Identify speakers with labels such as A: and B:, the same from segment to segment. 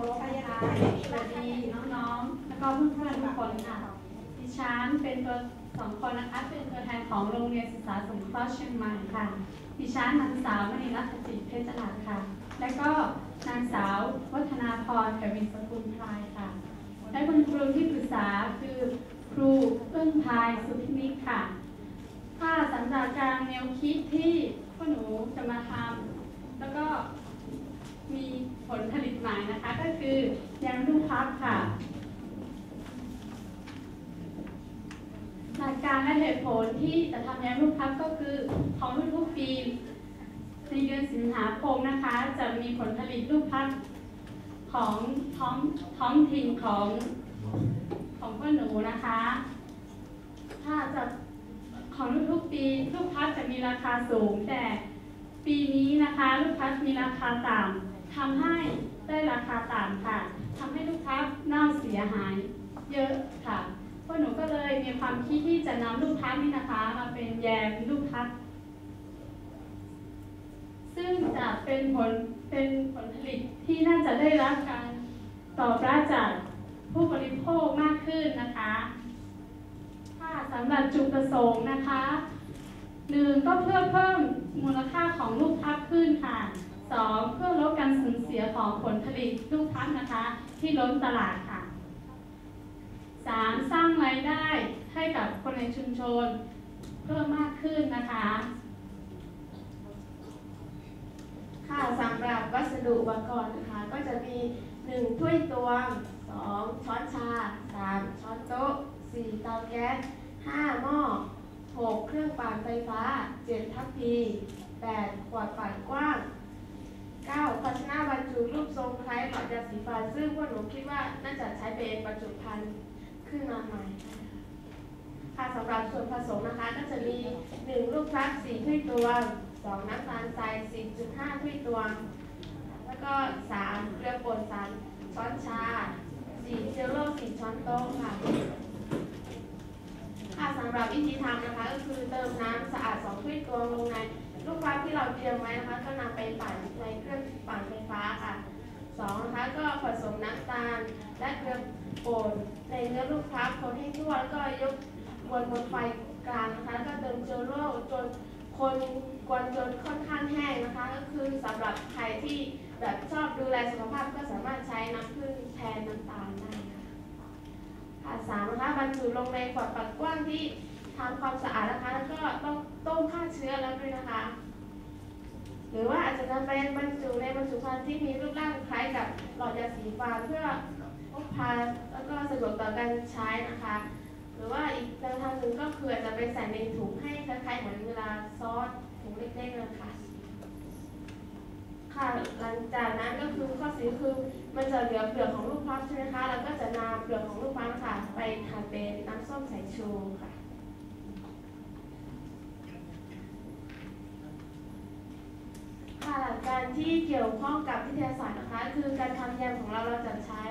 A: รูที่เคารพนะคะสวัสดีน้องๆ แล้วก็เพื่อนๆทุกคนค่ะ ดิฉันเป็นตัวสองคนนะคะ เป็นตัวแทนของโรงเรียนศึกษาสงเคราะห์เชียงใหม่ค่ะ ดิฉันนางสาวมณีรัตน์จิตเพชรจรัสค่ะ และก็นางสาววัฒนาพรกวินสกุลพลายค่ะ และคุณครูที่ปรึกษาคือครูเอื้องพายสุพินิกค่ะ ค่ะสำหรับการแนวคิดที่พวกหนูจะมาทำแล้วก็ ผลผลิตใหม่นะคะก็คือยางลูกพับค่ะ หลักการและเหตุผลที่จะทำยางลูกพับก็คือของทุกๆปีในเดือนสิงหาคมนะคะ จะมีผลผลิตลูกพับของท้องท้องถิ่นของของพวกหนูนะคะ ถ้าจะของทุกๆปีลูกพับจะมีราคาสูงแต่ปีนี้นะคะ ลูกพับมีราคาต่ำ ทำให้ได้ราคาต่ำค่ะทำให้ลูกพับเน่าเสียหายเยอะค่ะพวกหนูก็เลยมีความคิดที่จะนำลูกพับนี่นะคะมาเป็นแยมลูกพับซึ่งจะเป็นผลเป็นผลผลิตที่น่าจะได้รับการตอบรับจากผู้บริโภคมากขึ้นนะคะค่ะสำหรับจุดประสงค์นะคะหนึ่งก็เพื่อเพิ่มมูลค่าของลูกพับขึ้นค่ะ สองเพื่อลดการสูญเสียของผลผลิตลูกพับนะคะ ที่ล้นตลาดค่ะสามสร้างรายได้ให้กับคนในชุมชนเพิ่มมากขึ้นนะคะ
B: ค่ะสำหรับวัสดุอุปกรณ์นะคะ ก็จะมี 1 ถ้วยตวง 2 ช้อนชา 3 ช้อนโต๊ะ 4 เตาแก๊ส 5 หม้อ 6 เครื่องปั่นไฟฟ้า 7 ทัพพี 8 ขวดปั่นกว้าง 9 ภาชนะบรรจุรูปทรงคล้ายหลอดยาสีฟัน ซึ่งพ วกหนูคิดว่าน่าจะใช้เป็นบรรจุภัณฑ์ขึ้นมาใหม่ค่ะสำหรับส่วนผสมนะคะก็จะมี 1 ลูกพลัก4ถ้วยตวง2น้ำตาลทราย10.5ถ้วยตวง แล้วก็ 3 เกลือป่น3ช้อนชา 4 เจลโล่4ช้อนโต๊ะค่ะค่ะสำหรับวิธีทำนะคะ ก็คือเติมน้ำสะอาด2ถ้วยตวงลงในลูกพลักที่เราเตรียมไว้นะคะ ก็นำไปปั่นในเครื่องปั่นไฟฟ้าค่ะ สองนะคะก็ผสมน้ำตาลและเกลือป่นในเนื้อลูกพลักคนให้ทั่วแล้วก็ยกบนบนไฟกลางนะคะแล้วก็เติมเจลโล่จนคนกวนจนค่อนข้างแห้งนะคะ ก็คือสำหรับใครที่แบบชอบดูแลสุขภาพก็สามารถใช้น้ำผึ้งแทนน้ำตาลได้ค่ะค่ะสามนะคะบรรจุลงในขวดปัดกว้างที่ทำความสะอาดนะคะ แล้วก็ต้องต้มฆ่าเชื้อแล้วด้วยนะคะ หรือว่าอาจจะนำไปบรรจุในบรรจุภัณฑ์ที่มีรูปร่างคล้ายกับหลอดยาสีฟันเพื่อพกพาแล้วก็สะดวกต่อการใช้นะคะ หรือว่าอีกแนวทางหนึ่งก็คืออาจจะไปใส่ในถุงให้คล้ายๆเหมือนเวลาซอสถุงเล็กๆนะคะค่ะหลังจากนั้นก็คือข้อสีคือมันจะเหลือเปลือกของลูกพลับใช่ไหมคะ แล้วก็จะนำเปลือกของลูกพลับค่ะ ไปทำเป็นน้ำส้มสายชูค่ะ ค่ะหลั การที่เกี่ยวข้องกับวิทยาศาสตร์นะคะ คือการทำแยมของเราเราจะใช้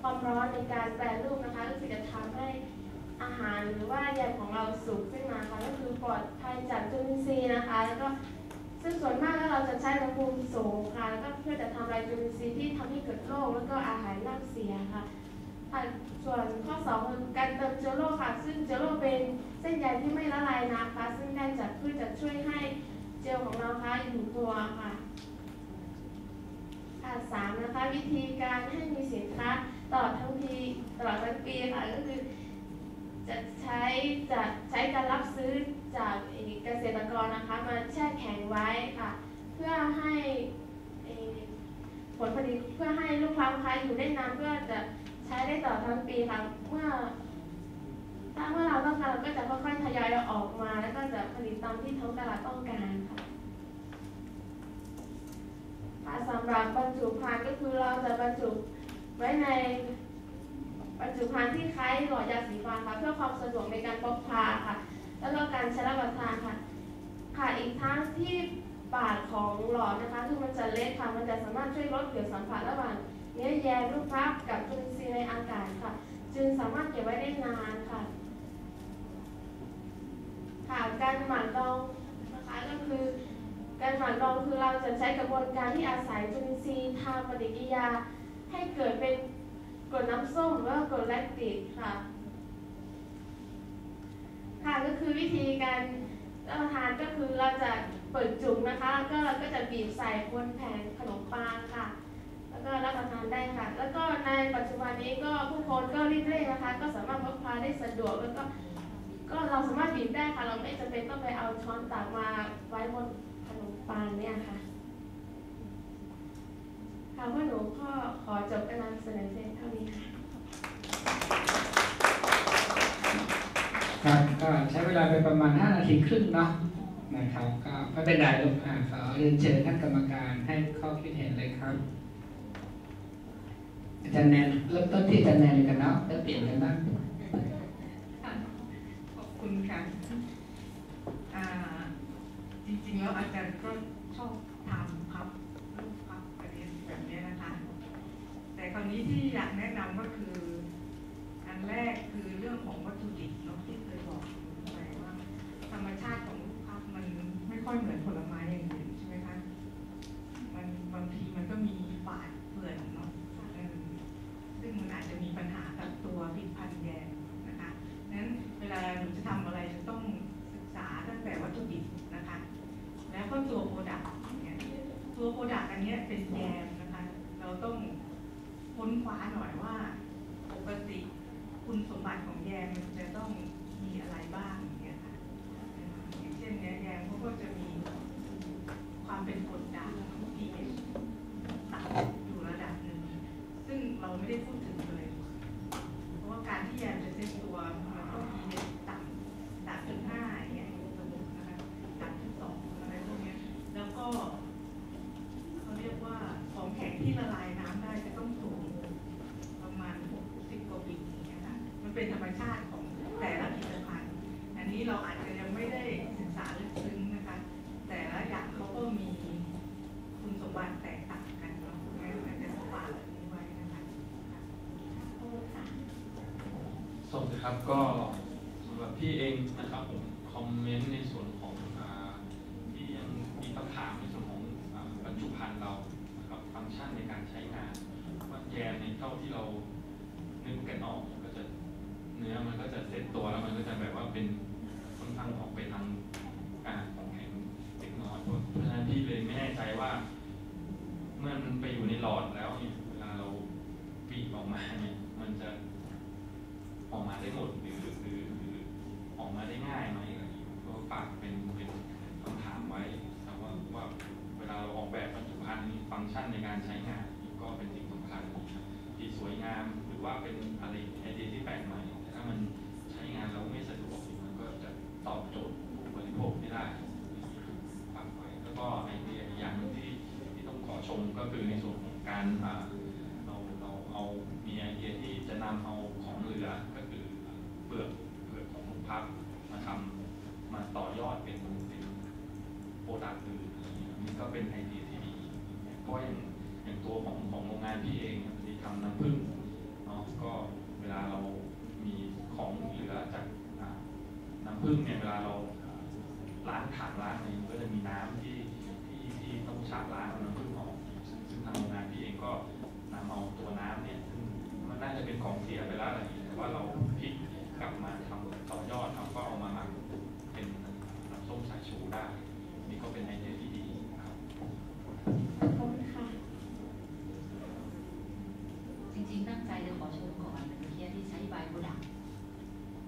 B: ความร้อนในการแปรรูปนะคะก็คือจะทำให้อาหารหรือว่าแยมของเราสุกขึ้นมาค่ะก็คือปลอดภัยจากจุลินทรีย์นะคะแล้วก็ซึ่งส่วนมากแล้วเราจะใช้อุณหภูมิสูงค่ะแล้วก็เพื่อจะทำลายจุลินทรีย์ที่ทำให้เกิดโรคแล้วก็อาหารเน่าเสียค่ะค่ะส่วนข้อสองคือการเติมเจลโลค่ะ ซึ่งเจลโลเป็นเส้นใยที่ไม่ละลายน้ำค่ะซึ่งได้จากพืชจะช่วยให้เจลของเราค่ะอยู่ตัวค่ะ ค่ะสามนะคะวิธีการให้มีสินค้าตลอดทั้งปีตลอดทั้งปีค่ะก็คือจะใช้จะใช้การรับซื้อจากเกษตรกรนะคะมาแช่แข็งไว้ค่ะ เพื่อให้ผลผลิตเพื่อให้ลูกค้าค้าอยู่ได้นานเพื่อจะใช้ได้ตลอดทั้งปีค่ะเมื่อถ้าเมื่อเราต้องการเราก็จะค่อยๆทยอยออกมา แล้วก็จะผลิตตามที่ท้องตลาดต้องการค่ะสำหรับบรรจุภัณฑ์ก็ คือเราจะบรรจุไว้ในบรรจุภัณฑ์ที่คล้ายหลอดยาสีฟันค่ะเพื่อความสะดวกในการพกพาค่ะ แล้วก็การใช้รับประทานค่ะ ค่ะอีกทั้งที่ปากของหลอดนะคะคือมันจะเล็กค่ะมันจะสามารถช่วยลดเหลวสัมผัสระหว่างเนื้อแยมลูกพับกับจุลินทรีย์ในอากาศค่ะ จึงสามารถเก็บไว้ได้นานค่ะ ค่ะการหมักดองนะคะก็คือ การ หมักด องคือเราจะใช้กระบวนการที่อาศัยจุลินทรีย์ทางปฏิกิริยา ให้เกิดเป็นกรดน้ำส้มหรือว่ากรดแลคติกค่ะ ค่ะก็คือวิธีการรับประทานก็คือเราจะเปิดจุกนะคะแล้วก็เราก็จะบีบใส่บนแผ่นขนมปังค่ะ แล้วก็รับประทานได้ค่ะ แล้วก็ในปัจจุบันนี้ก็ผู้คนก็รีบเร่งนะคะ ก็สามารถพกพาได้สะดวกแล้วก็ก็เราสามารถบีบได้ค่ะ เราไม่จำเป็นต้องไปเอาช้อนตักมาไว้บนขนมปังเนี่ยค่ะ ค่ะว่าหนูก็ขอจบการนำเสนอเพียงเท่านี้ค่ะ
C: ครับก็ใช้เวลาไปประมาณ 5 นาทีครึ่งเนาะนะครับก็ไม่เป็นไรลูกอ่าขอเรียนเชิญท่านกรรมการให้ข้อคิดเห็นเลยครับอาจารย์แนนเริ่มต้นที่อาจารย์แนนเลยกันเนาะแล้วเปลี่ยนกันบ้าง
D: ค่ะขอบคุณค่ะอ่าจริงๆแล้วอาจารย์ก็ชอบทำพับรูปพับประเด็นแบบเนี้ยนะคะ ต่คราวนี้ที่อยากแนะนำก็คือ อันแรกคือเรื่องของวัตถุดิบเนาะที่เคยบอกไปว่า ธรรมชาติของรูปพับมันไม่ค่อยเหมือนผลไม้อย่างอื่นใช่ไหมคะมันบางทีมันก็มีฝาดเปื่อนเนาะซึ่งมันอาจจะมีปัญหากับตัวผลิตภัณฑ์แยมนะคะนั้นเวลาหนูจะทำอะไรจะต้องศึกษาตั้งแต่วัตถุดิบนะคะ แล้วก็ตัวโปรดักต์เนี่ยตัวโปรดักต์อันนี้เป็นแยมนะคะ เราต้อง ค้นคว้าหน่อยว่าปกติคุณสมบัติของแยมมันจะต้องมีอะไรบ้างอย่างเงี้ยค่ะเอ่ออย่างเช่นเนี้ยแยมเขาก็จะมีความเป็นกรดด่าง pH ต่ำอยู่ระดับหนึ่ง ซึ่งเราไม่ได้พูดถึงเลย เพราะว่าการที่แยมจะเซ็ตตัวมันต้องมีเด็ต่ำสามจุดห้าอย่างเงี้ยสมมตินะคะสามจุดสองอะไรพวกเนี้ย แล้วก็เขาเรียกว่าของแข็งที่ละลายน้ำได้จะต้องสูงประมาณหกสิบกว่าบิกอย่างเงี้ยค่ะ มันเป็นธรรมชาติของแต่ละผลิตภัณฑ์ อันนี้เราอาจจะยังไม่ได้ศึกษาลึกซึ้งนะคะ แต่ละอย่างเขาก็มีคุณสมบัติแตกต่างกันเนาะงั้นอาจจะฝากอันนี้ไว้นะคะ
B: ขอบคุณค่ะ
E: สวัสดี ครับก็สำหรับพี่เองนะครับผมคอมเมนต์ในส่วนของอ่าที่ยังมีคำถามในส่วนของอ่าบรรจุภัณฑ์เรานะครับฟังก์ชันในการใช้งานว่าแยมในเท่าที่เรานึกกันออกก็จะเนื้อมันก็จะเซ็ตตัวแล้วมันก็จะแบบว่าเป็นค่อนข้างออกไปทางการของแข็งเล็กน้อยเพราะฉะนั้นพี่เลยไม่แน่ใจว่า เมื่อมันไปอยู่ในหลอดแล้วเนี่ยเวลาเราบีบออกมาเนี่ยมันจะ ออกมาได้หมดหรือหรือหรือออกมาได้ง่ายไหมก็ฝากเป็นเป็นคำถามไว้แต่ว่าว่าเวลาเราออกแบบบรรจุภัณฑ์นี่ฟังก์ชันในการใช้งานก็เป็นสิ่งสำคัญที่สวยงามหรือว่าเป็นอะไรไอเดียที่แปลกใหม่ถ้ามันใช้งานเราไม่สะดวกมันก็จะตอบโจทย์ผู้บริโภคไม่ได้ฝากไว้แล้วก็ไอเดียอย่างหนึ่งที่ที่ต้องขอชมก็คือในส่วนของการอ่า เราเราเอามีไอเดียที่จะนำเอาของเหลือก็คือเปลือกเปลือกของพับมาทำมาต่อยอดเป็นเป็นโปรดักต์อื่นอะไรเงี้ยนี่ก็เป็นไอเดียที่ดีเพราะอย่างอย่างตัวของของโรงงานพี่เองเนี่ยที่ทำน้ำผึ้งเนาะก็เวลาเรามีของเหลือจากอ่าน้ำผึ้งเนี่ยเวลาเราล้างถังล้างอะไรมันก็จะมีน้ำที่ที่ที่ต้องฉาบล้างเอาน้ำผึ้งออกซึ่งซึ่งทางโรงงานพี่เองก็ นำเอาตัวน้ำเนี่ยซึ่งมันน่าจะเป็นของเสียไปแล้วอะไรอย่างเงี้ยแต่ว่าเราพลิกกลับมาทำต่อยอดเราก็เอามาหมักเป็นน้ำส้มสายชูได้ นี่ก็เป็นไอเดียที่ดีครับ
B: ขอบคุณค่ะ
F: จริงๆ ตั้งใจจะขอชมก่อนเมื่อกี้ที่ใช้ใบโปรดักต์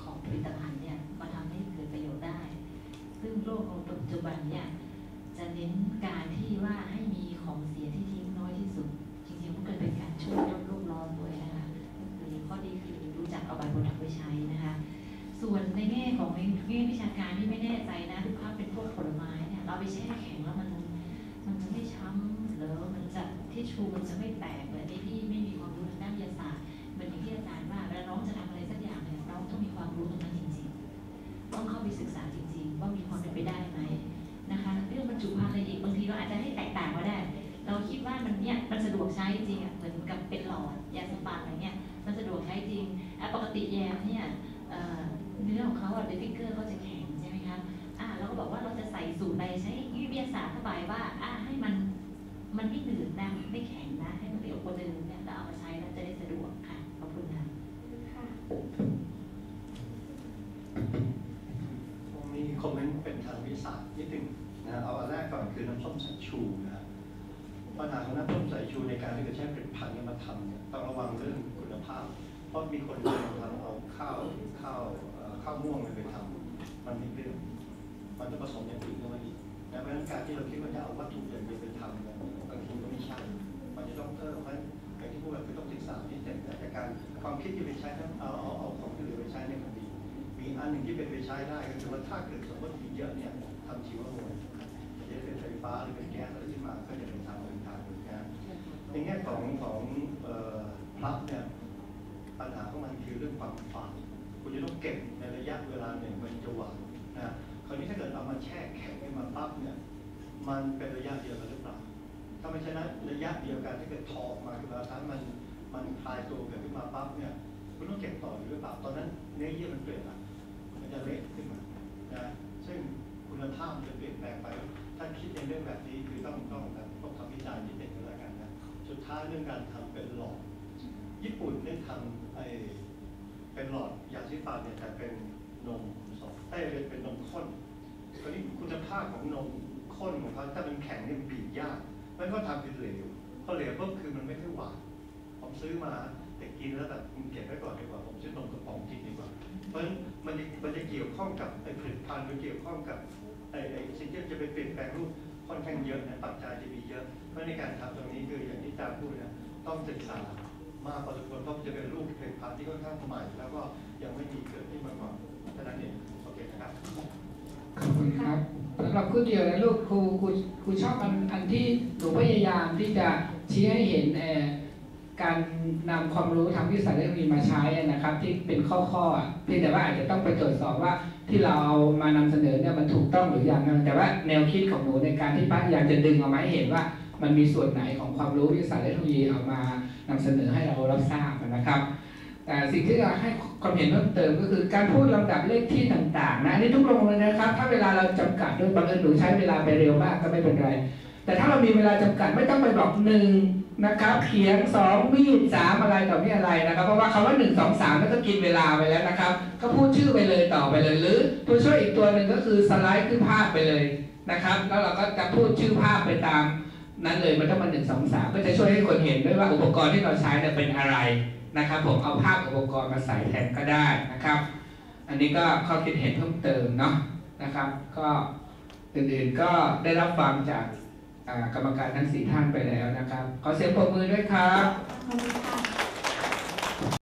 F: ของผลิตภัณฑ์เนี่ยมาทำให้เกิดประโยชน์ได้ ซึ่งโลกของปัจจุบันเนี่ยจะเน้นการที่ว่าให้มีของเสียที่ทิ้งน้อยที่สุด จริงๆมันก็เป็นการช่วยลดโลกร้อนด้วยนะคะก็คือข้อดีคือรู้จักเอาใบโปรดักต์ไปใช้นะคะ ส่วน ในแง่ของในแง่วิชาการที่ไม่แน่ใจนะทุกภาพเป็นพวกผลไม้เนี่ยเราไปแช่แข็งแล้วมันมันจะไม่ช้ำหรือมันจะที่ชูมันจะไม่แตกเลยในที่ไม่มีความรู้ทางด้านวิทยาศาสตร์เหมือนอย่างที่อาจารย์ว่าเวลาน้องจะทำอะไรสักอย่างเนี่ยน้องต้องมีความรู้ตรงนั้นจริงๆ ต้องเข้าไปศึกษาจริง ๆ ว่ามีความเป็นไปได้ไหมนะคะเรื่องบรรจุภัณฑ์อะไรอีกบางทีเราอาจจะให้แตกต่างก็ได้ เราคิดว่ามันเนี่ยมันสะดวกใช้จริงอะเหมือนกับเป็นหลอด อของเขาอะเดติเกอร์เขาจะแข็งใช่ไหมคะอ่าเราก็บอกว่าเราจะใส่สูตรใดใช้วิทยาศาสตร์เข้าไปว่าอ่าให้มันมันไม่หนืดนะไม่แข็งนะให้มันเดี๋ยวคนจะรู้เนี่ยเราเอามาใช้แล้วจะได้สะดวกค่ะขอบคุณค่ะ
G: ผมมีคอมเมนต์เป็นทางวิทยาศาสตร์นิดหนึ่งนะเอาอันแรกก่อนคือน้ำส้มสายชูนะปัญหาของน้ำส้มสายชูในการที่จะใช้ผลิตภัณฑ์มาทำเนี่ยต้องระวังเรื่องคุณภาพ เพราะมีคนทำเอาข้าวข้าว ข้าวม่วงเนี่ยไปทำมันไม่เปรี้ยวมันจะผสมอย่างอื่นเข้ามาอีกนะเพราะฉะนั้นการที่เราคิดว่าจะเอาวัตถุอย่างเดียวไปทำเนี่ยบางทีก็ไม่ใช่ มันจะต้องเพิ่มเพราะฉะนั้นอย่างที่พูดแบบคือต้องศึกษานิดหนึ่งนะแต่การความคิดที่ไปใช้นั้นเอาเอาเอาของที่เหลือไปใช้เนี่ยมันดีมีอันหนึ่งที่เป็นไปใช้ได้ก็คือว่าถ้าเกิดสมมติมีเยอะเนี่ยทำชีวมวลจะเป็นไฟฟ้าหรือเป็นแก๊สอะไรขึ้นมาก็จะเป็นทางเดินทางเหมือนกันในแง่ของของเอ่อพลับเนี่ยปัญหาของมันคือเรื่องความฝาด คุณจะต้องเก็บในระยะเวลาหนึ่งมันจะหวานนะคราวนี้ถ้าเกิดเอามาแช่แข็งขึ้นมาปั๊บเนี่ยมันเป็นระยะเดียวกันหรือเปล่าถ้าไม่ใช่นั้นระยะเดียวกันถ้าเกิดทอออกมาคือเวลาทั้งมันมันคลายตัวเกิดขึ้นมาปั๊บเนี่ยคุณต้องเก็บต่อหรือเปล่าตอนนั้นเนื้อเยื่อมันเปลี่ยนละมันจะเละขึ้นมานะซึ่งคุณภาพมันจะเปลี่ยนแปลงไป ถ้าคิดในเรื่องแบบนี้คือต้องต้องแบบต้องทำวิจัยนิดหนึ่งก็แล้วกันนะสุดท้ายเรื่องการทำเป็นหลอดญี่ปุ่นได้ทำไอ เป็นหลอดยาสีฟันเนี่ยแต่เป็นนมสดเอ้ยเป็นเป็นนมข้นคราวนี้คุณภาพของนมข้นของเขาถ้ามันแข็งเนี่ยมันบีบยากมันก็ทำเป็นเหลวพอเหลวปุ๊บคือมันไม่ค่อยหวานผมซื้อมาแต่กินแล้วแบบเก็บไว้ก่อนดีกว่าผมซื้อนมกระป๋องกินดีกว่า เพราะมันจะมันจะเกี่ยวข้องกับไอ้ผลิตภัณฑ์หรือเกี่ยวข้องกับไอ้ไอ้สิ่งที่จะไปเปลี่ยนแปลงรูปค่อนข้างเยอะนะปัจจัยจะมีเยอะเพราะในการทำตรงนี้คืออย่างที่จาพูดนะต้องศึกษา มากพอสมควรเพราะมันจะเป็นรูปผลิตภัณฑ์ที่ค่อนข้างใหม่ แล้วก็ยังไม่มีเกิดขึ้นมาก่อนเท่านั้นเองโอเคนะครับ
C: ขอบคุณครับสำหรับครูเดียวนะลูกครูครูครูชอบอันอันที่หนูพยายามที่จะชี้ให้เห็นเออการนำความรู้ทางวิทยาศาสตร์เทคโนโลยีมาใช้นะครับ ที่เป็นข้อข้ออะเพียงแต่ว่าอาจจะต้องไปตรวจสอบว่าที่เราเอามานำเสนอเนี่ยมันถูกต้องหรือยังนะแต่ว่าแนวคิดของหนูในการที่พยายามจะดึงออกมาให้เห็นว่า มันมีส่วนไหนของความรู้วิทยาศาสตร์และเทคโนโลยีเอามานำเสนอให้เรารับทราบนะครับ แต่สิ่งที่เราให้ความเห็นเพิ่มเติมก็คือการพูดลำดับเลขที่ต่างๆนะนนี้ทุกโรงเลยนะครับ ถ้าเวลาเราจำกัดด้วยบังเอิญหนูใช้เวลาไปเร็วมากก็ไม่เป็นไร แต่ถ้าเรามีเวลาจำกัดไม่ต้องไปบอกหนึ่งนะครับเขียงสองมีดสามอะไรต่อมีอะไรนะครับ เพราะว่าคำว่าหนึ่งสองสามก็กินเวลาไปแล้วนะครับ ก็พูดชื่อไปเลยต่อไปเลยหรือตัวช่วยอีกตัวหนึ่งก็คือสไลด์ขึ้นภาพไปเลยนะครับ แล้วเราก็จะพูดชื่อภาพไปตาม นั้นเลยมันต้องมาหนึ่งสองสามก็จะช่วยให้คนเห็นด้วยว่าอุปกรณ์ที่เราใช้เนี่ยเป็นอะไรนะครับ ผมเอาภาพอุปกรณ์มาใส่แทนก็ได้นะครับ อันนี้ก็ข้อคิดเห็นเพิ่มเติมเนาะนะครับ ก็อื่นๆก็ได้รับฟังจากกรรมการทั้งสี่ท่านไปแล้วนะครับ ขอเสียงปรบมือด้วยครับ
A: ขอบคุณ